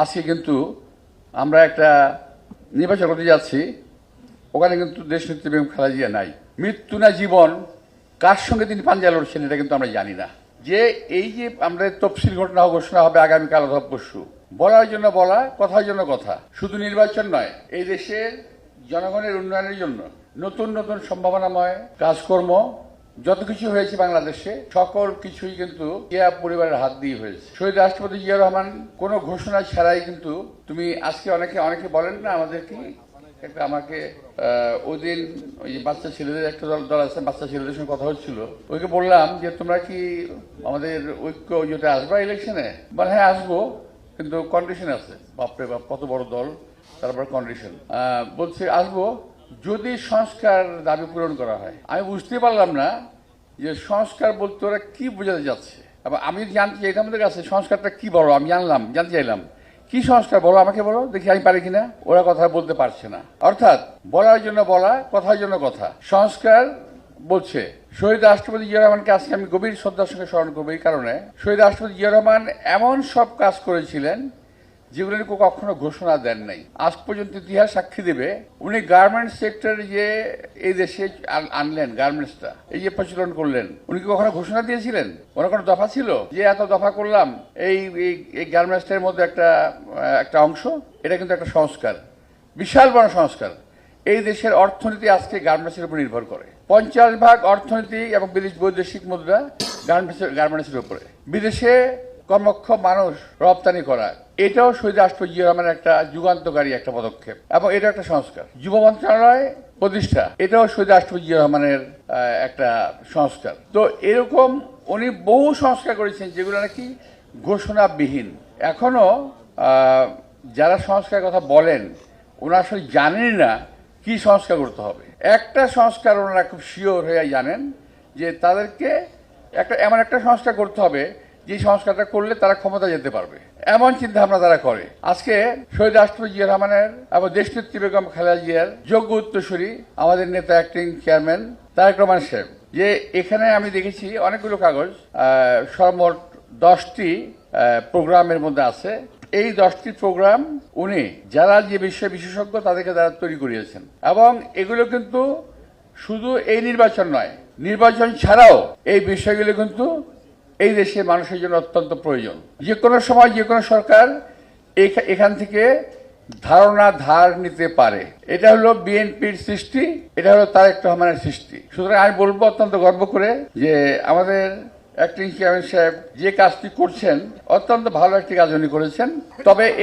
আজকে কিন্তু আমরা একটা নির্বাচন করতে যাচ্ছি। ওখানে কিন্তু দেশ নেত্রী বেগম খালেদা নাই। মৃত্যু না জীবন, কার সঙ্গে তিনি পাঞ্জা লড়ছেন এটা কিন্তু আমরা জানি না। যে এই যে আমরা তফসিল ঘটনা ঘোষণা হবে আগামীকাল অথবা পরশু, বলার জন্য বলা, কথার জন্য কথা। শুধু নির্বাচন নয়, এই দেশের জনগণের উন্নয়নের জন্য নতুন নতুন সম্ভাবনাময় কাজকর্ম যত কিছু হয়েছে বাংলাদেশে সকল কিছুই কিন্তু জিয়া পরিবারের হাত দিয়ে হয়েছে। শহীদ রাষ্ট্রপতি জিয়া রহমান কোনো ঘোষণা ছাড়াই কিন্তু তুমি আজকে অনেকে অনেকে বলেন না আমাদেরকে একটা আমাকে আহ, ওই দিন ওই যে বাচ্চা ছেলেদের একটা দল দল আছে বাচ্চা ছেলেদের সঙ্গে কথা হচ্ছিল। ওইকে বললাম যে তোমরা কি আমাদের ঐক্য যেটা আসবা ইলেকশনে বলে হ্যাঁ আসব কিন্তু কন্ডিশন আছে। বাপরে বাপ কত বড় দল তারপর কন্ডিশন বলছে আসব যদি সংস্কার দাবি পূরণ করা হয়। আমি বুঝতে পারলাম না যে সংস্কার বলতে ওরা কি বোঝাতে যাচ্ছে? আবার আমি জানতে চাই আমাদের কাছে, সংস্কারটা কি বলো আমি জানলাম, জানতে চাইলাম। কি সংস্কার বলো আমাকে বলো? দেখি আমি পারি কিনা? ওরা কথা বলতে পারছে না। অর্থাৎ বলার জন্য বলা, কথার জন্য কথা। সংস্কার বলছে, শহীদ রাষ্ট্রপতি জিয়া রহমানকে আজকে আমি গভীর শ্রদ্ধার সঙ্গে স্মরণ করব এই কারণে। শহীদ রাষ্ট্রপতি জিয়া রহমান এমন সব কাজ করেছিলেন যেগুলো কখনো ঘোষণা দেন নাই। আজ পর্যন্ত ইতিহাস সাক্ষী দেবে, উনি গার্মেন্টস সেক্টর যে এই দেশে আনলেন গার্মেন্টসটা এই যে প্রচলন করলেন, উনি কি কখনো ঘোষণা দিয়েছিলেন? ওনার কোনো দফা ছিল? যে এত দফা করলাম, এই এই- গার্মেন্টসটার মধ্যে একটা একটা অংশ, এটা কিন্তু একটা সংস্কার, বিশাল বড় সংস্কার। এই দেশের অর্থনীতি আজকে গার্মেন্টসের উপর নির্ভর করে। পঞ্চাশ ভাগ অর্থনীতি এবং বিদেশ বৈদেশিক মুদ্রা গার্মেন্টসের গার্মেন্টসের উপরে। বিদেশে কর্মক্ষম মানুষ রপ্তানি করা এটাও শহীদ রাষ্ট্রপতি জিয়া রহমানের একটা যুগান্তকারী একটা পদক্ষেপ। এবং এটা একটা সংস্কার। যুব মন্ত্রণালয় প্রতিষ্ঠা, এটাও শহীদ রাষ্ট্রপতি জিয়া রহমানের একটা সংস্কার। তো এরকম উনি বহু সংস্কার করেছেন, যেগুলো নাকি ঘোষণাবিহীন। এখনও যারা সংস্কারের কথা বলেন, ওনারা আসলে জানেন না কি সংস্কার করতে হবে। একটা সংস্কার ওনারা খুব শিওর হয়ে জানেন যে তাদেরকে একটা, এমন একটা সংস্কার করতে হবে যে সংস্কারটা করলে তারা ক্ষমতা যেতে পারবে। এমন চিন্তা ভাবনা তারা করে। আজকে শহীদ রাষ্ট্রপতি জিয়া রহমানের এবং দেশনেত্রী বেগম খালেদা জিয়ার যোগ্য উত্তরসূরি আমাদের নেতা অ্যাক্টিং চেয়ারম্যান তারেক রহমান সাহেব, যে এখানে আমি দেখেছি অনেকগুলো কাগজ সর্বমোট দশটি প্রোগ্রামের মধ্যে আছে। এই দশটি প্রোগ্রাম উনি যারা যে বিষয়ে বিশেষজ্ঞ তাদেরকে তারা তৈরি করিয়েছেন। এবং এগুলো কিন্তু শুধু এই নির্বাচন নয়, নির্বাচন ছাড়াও এই বিষয়গুলো কিন্তু এই দেশে মানুষের জন্য অত্যন্ত প্রয়োজন। যে কোনো সময় যে কোনো সরকার এখা- এখান থেকে ধারণা, ধার নিতে পারে। এটা হলো বিএনপির সৃষ্টি, এটা হলো তারেক রহমানের সৃষ্টি। সুতরাং আমি বলব অত্যন্ত গর্ব করে যে আমাদের অ্যাক্টিং চেয়ারম্যান সাহেব যে কাজটি করছেন, অত্যন্ত ভালো একটি কাজ উনি করেছেন। তবে